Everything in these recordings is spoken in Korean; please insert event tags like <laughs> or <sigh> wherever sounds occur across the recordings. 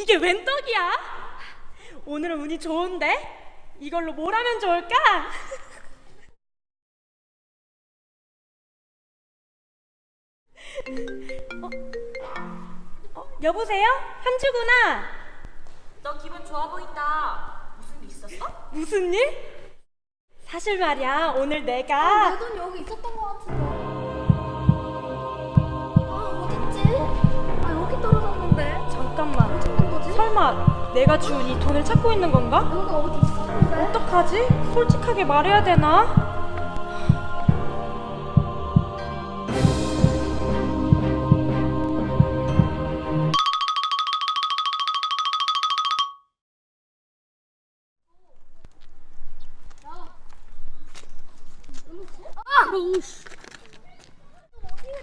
이게 웬 떡이야? 오늘은 운이 좋은데? 이걸로 뭘 하면 좋을까? 어? 어, 여보세요? 현주구나. 너 기분 좋아 보인다. 무슨 일 있었어? 무슨 일? 사실 말이야, 오늘 내가 내 돈 여기 있었던 것 같은데. 내가 주운 이 돈을 찾고 있는 건가? 여기 어디 있었는데? 어떡하지? 솔직하게 말해야 되나?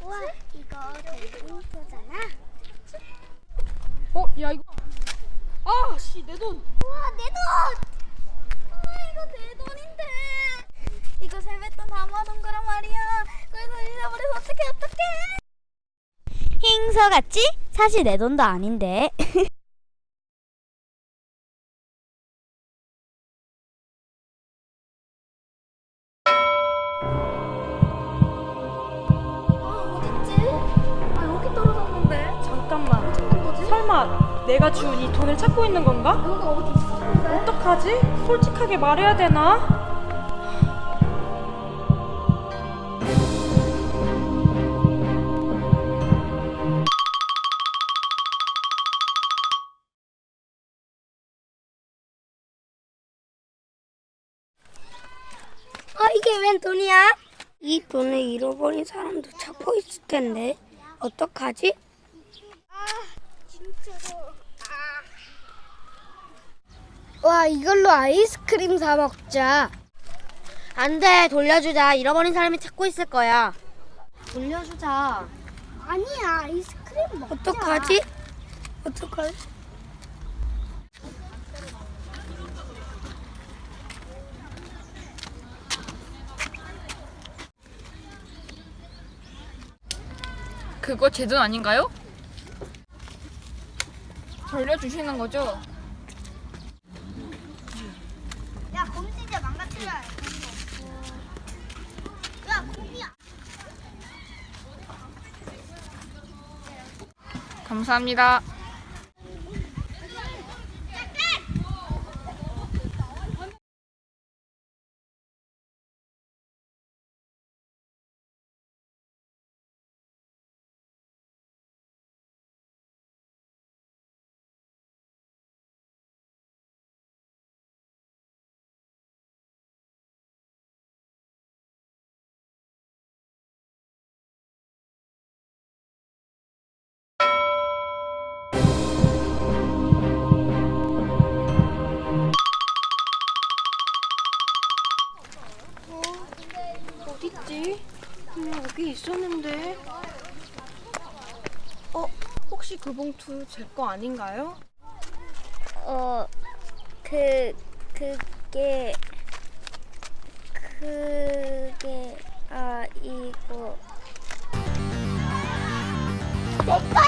우와 이거 대문표잖아 어, 야 이거. 아, 씨, 내 돈. 우와 내 돈 아 이거 내 돈인데 이거 세뱃돈 담아둔 거란 말이야 그래서 잃어버려서 어떡해 어떡해 힝서 같지? 사실 내 돈도 아닌데 <laughs> 아 어딨지? 아 여기 떨어졌는데. 잠깐만. 어떤 거지? 설마 내가 주운 이 돈을 찾고 있는 건가? 여기 어디 있었는데? 어떡하지? 솔직하게 말해야 되나? 아 이게 웬 돈이야? 이 돈을 잃어버린 사람도 찾고 있을 텐데 어떡하지? 아 진짜로. 와 이걸로 아이스크림 사 먹자. 안 돼 돌려주자. 잃어버린 사람이 찾고 있을 거야. 돌려주자. 아니야 아이스크림 먹자. 어떡하지? 어떡하지? 그거 제 돈 아닌가요? 돌려주시는 거죠? 야, 곰 진짜 망가뜨려. 야, 곰이야. 감사합니다. 어딨지? 음, 여기 있었는데. 어, 혹시 그 봉투 제 거 아닌가요? 어, 그, 그게, 그게, 아, 이거. 내거